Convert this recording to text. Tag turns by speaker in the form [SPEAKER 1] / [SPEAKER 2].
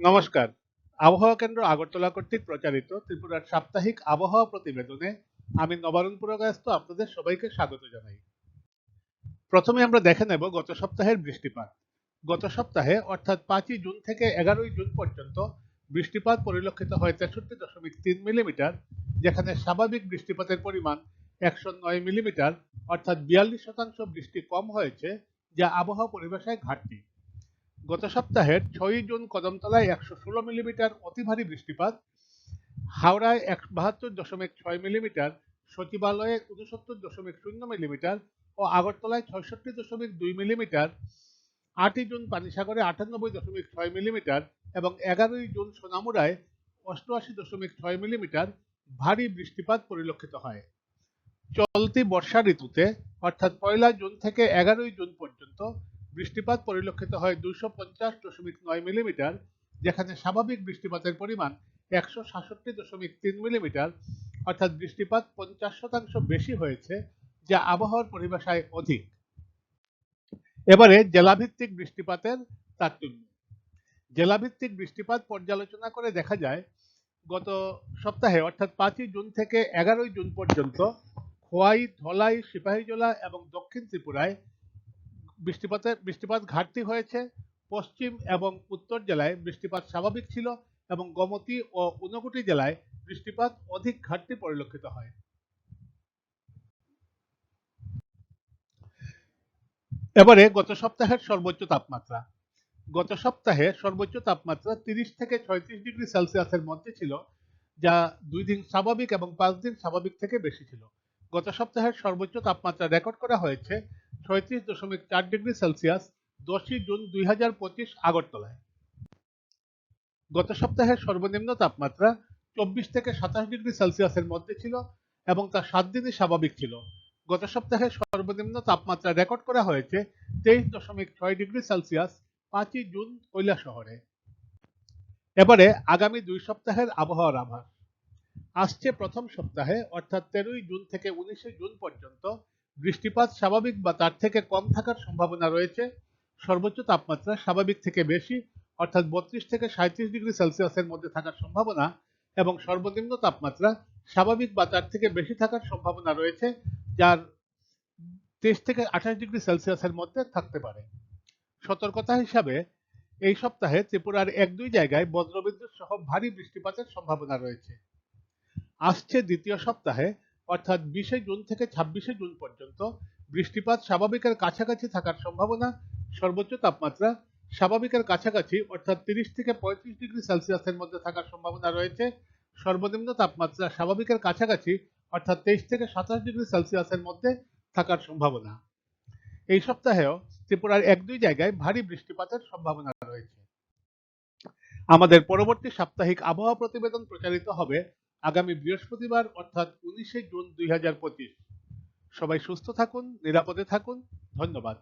[SPEAKER 1] নমস্কার। আবহাওয়া কেন্দ্র আগরতলা কর্তৃক প্রচারিত ত্রিপুরার সাপ্তাহিক আবহাওয়া প্রতিবেদনে আমি নবারুণ পুরকায়স্থ আপনাদের সবাইকে স্বাগত জানাই। প্রথমে আমরা দেখে নেব গত সপ্তাহের বৃষ্টিপাত। গত সপ্তাহে, অর্থাৎ পাঁচই জুন থেকে এগারোই জুন পর্যন্ত, বৃষ্টিপাত পরিলক্ষিত হয় তেষট্টি দশমিক তিন মিলিমিটার, যেখানে স্বাভাবিক বৃষ্টিপাতের পরিমাণ একশো নয় মিলিমিটার, অর্থাৎ বিয়াল্লিশ শতাংশ বৃষ্টি কম হয়েছে, যা আবহাওয়া পরিভাষায় ঘাটতি। গত সপ্তাহের ছয়ই জুন কদমতলায় একশো ষোলো মিলিমিটার অতি ভারী বৃষ্টিপাত, হাওড়ায় এক বাহাত্তর দশমিক ছয় মিলিমিটার, সচিবালয়ে উনসত্তর দশমিক শূন্য মিলিমিটার ও আগরতলায় ছয়ষট্টি দশমিক দুই মিলিমিটার, আটই জুন পানিসাগরে আটানব্বই দশমিক ছয় মিলিমিটার এবং এগারোই জুন সোনামুড়ায় অষ্টআশি দশমিক ছয় মিলিমিটার ভারী বৃষ্টিপাত পরিলক্ষিত হয়। চলতি বর্ষা ঋতুতে, অর্থাৎ পয়লা জুন থেকে এগারোই জুন পর্যন্ত বৃষ্টিপাত পরিলক্ষিত হয় দুইশো পঞ্চাশ দশমিক নয় মিলিমিটার, যেখানে স্বাভাবিক বৃষ্টিপাতের পরিমাণ একশো সাতষট্টি দশমিক তিন মিলিমিটার, অর্থাৎ বৃষ্টিপাত পঞ্চাশ শতাংশ বেশি হয়েছে, যা আবহাওয়ার পরিভাষায় অধিক। এবারে জেলাভিত্তিক বৃষ্টিপাতের তারতম্য। জেলাভিত্তিক বৃষ্টিপাত পর্যালোচনা করে দেখা যায়, গত সপ্তাহে, অর্থাৎ পাঁচই জুন থেকে এগারোই জুন পর্যন্ত, খোয়াই, ধলাই, সিপাহীজলা এবং দক্ষিণ ত্রিপুরায় বৃষ্টিপাতের, বৃষ্টিপাত ঘাটতি হয়েছে। পশ্চিম এবং উত্তর জেলায় বৃষ্টিপাত স্বাভাবিক ছিল এবং গোমতী ও ঊনকোটি জেলায় বৃষ্টিপাত অধিক ঘাটতি পরিলক্ষিত হয়। এবারে গত সপ্তাহের সর্বোচ্চ তাপমাত্রা। গত সপ্তাহে সর্বোচ্চ তাপমাত্রা তিরিশ থেকে ছয়ত্রিশ ডিগ্রি সেলসিয়াসের মধ্যে ছিল, যা দুই দিন স্বাভাবিক এবং পাঁচ দিন স্বাভাবিক থেকে বেশি ছিল। গত সপ্তাহের সর্বোচ্চ তাপমাত্রা রেকর্ড করা হয়েছে ছয়ত্রিশ দশমিক চার ডিগ্রি সেলসিয়াস দশই জুন দুই হাজার পঁচিশ আগরতলায়। গত সপ্তাহের সর্বনিম্ন তাপমাত্রা চব্বিশ থেকে সাতাশ ডিগ্রি সেলসিয়াসের মধ্যে ছিল এবং তা সাত দিনই স্বাভাবিক ছিল। গত সপ্তাহে সর্বনিম্ন তাপমাত্রা রেকর্ড করা হয়েছে তেইশ দশমিক ছয় ডিগ্রি সেলসিয়াস পাঁচই জুন কৈলা শহরে। এবারে আগামী দুই সপ্তাহের আবহাওয়ার আভাস। আসছে প্রথম সপ্তাহে, অর্থাৎ তেরোই জুন থেকে উনিশে জুন পর্যন্ত বৃষ্টিপাত স্বাভাবিক বা তার থেকে কম থাকার সম্ভাবনা রয়েছে। সর্বোচ্চ তাপমাত্রা স্বাভাবিক থেকে বেশি, অর্থাৎ বত্রিশ থেকে সাঁত্রিশ ডিগ্রি সেলসিয়াসের মধ্যে থাকার সম্ভাবনা এবং সর্বনিম্ন তাপমাত্রা স্বাভাবিক বা তার থেকে বেশি থাকার সম্ভাবনা রয়েছে, যার তেইশ থেকে আঠাশ ডিগ্রি সেলসিয়াসের মধ্যে থাকতে পারে। সতর্কতা হিসাবে এই সপ্তাহে ত্রিপুরার এক দুই জায়গায় বজ্রবিদ্যুৎ সহ ভারী বৃষ্টিপাতের সম্ভাবনা রয়েছে। আসছে দ্বিতীয় সপ্তাহে অর্থাৎ বিশে জুন থেকে ছাব্বিশে জুন পর্যন্ত বৃষ্টিপাত স্বাভাবিকের কাছাকাছি থাকার সম্ভাবনা, সর্বোচ্চ তাপমাত্রা স্বাভাবিকের কাছাকাছি, অর্থাৎ তিরিশ থেকে পঁয়ত্রিশ ডিগ্রি সেলসিয়াসের মধ্যে থাকার সম্ভাবনা রয়েছে। সর্বনিম্ন তাপমাত্রা স্বাভাবিকের কাছাকাছি, অর্থাৎ তেইশ থেকে সাতাশ ডিগ্রি সেলসিয়াসের মধ্যে থাকার সম্ভাবনা। এই সপ্তাহেও ত্রিপুরার এক দুই জায়গায় ভারী বৃষ্টিপাতের সম্ভাবনা রয়েছে। আমাদের পরবর্তী সাপ্তাহিক আবহাওয়া প্রতিবেদন প্রচারিত হবে আগামী বৃহস্পতিবার অর্থাৎ উনিশে জুন দুই হাজার পঁচিশ। সবাই সুস্থ থাকুন নিরাপদে থাকুন। ধন্যবাদ।